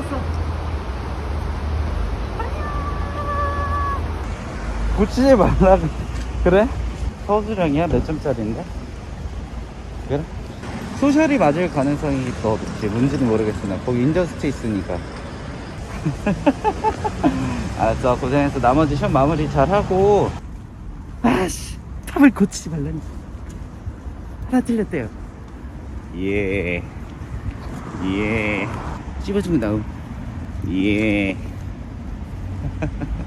나왔어. 고치지 말라 그래? 서술형이야? 몇 점짜리인데? 그래? 소셜이 맞을 가능성이 더 높지 뭔지는 모르겠으나 거기 인더스트 있으니까 알았어 고생했어 나머지 시험 마무리 잘하고 아씨 탑을 고치지 말라니 하나 틀렸대요 예 예. 나옴 예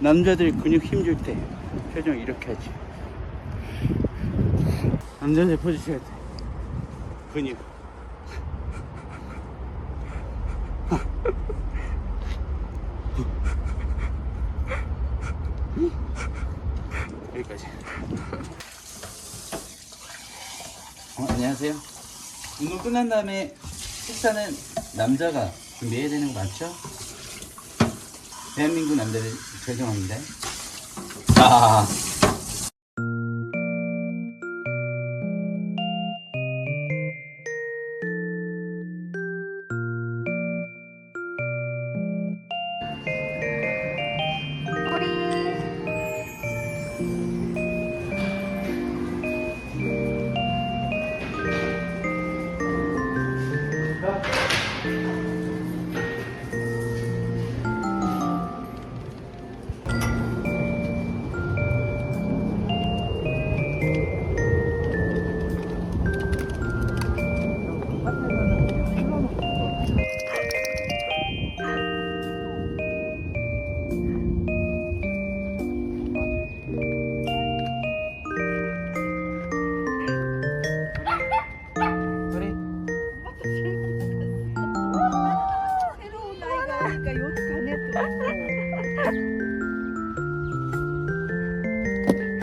남자들이 근육 힘줄 때 표정 이렇게 하지. 남자들 때 근육. 여기까지. 어, 안녕하세요. 운동 끝난 다음에 식사는 남자가 준비해야 되는 거 맞죠? 대한민국 남자들 죄송합니다. 아.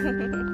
Mm-hmm.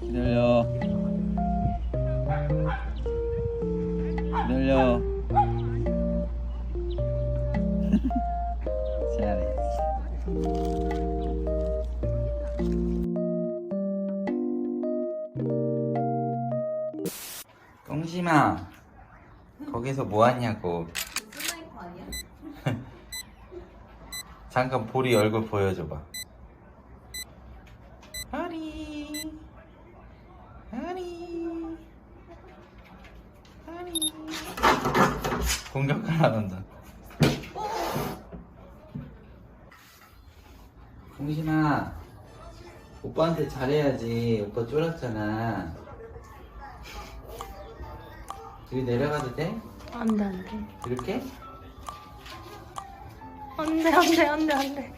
기다려. 기다려. 잘해. 꽁심아, 거기서 뭐 하냐고. 잠깐 보리 얼굴 보여줘봐. 하리, 하리, 하리. 공격하라 한다. 공신아, 오빠한테 잘해야지. 오빠 쫄았잖아. 여기 내려가도 돼? 안 돼, 안 돼. 이렇게? 안 돼, 안 돼, 안 돼, 안 돼.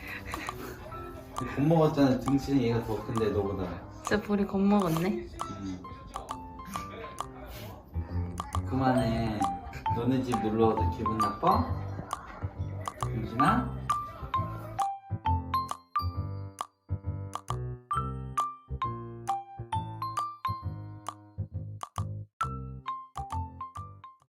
못 먹었잖아. 등치는 얘가 더 큰데 너보다. 진짜 볼이 겁먹었네. 음. 그만해. 너네 집 놀러 와도 기분 나빠? 공신아?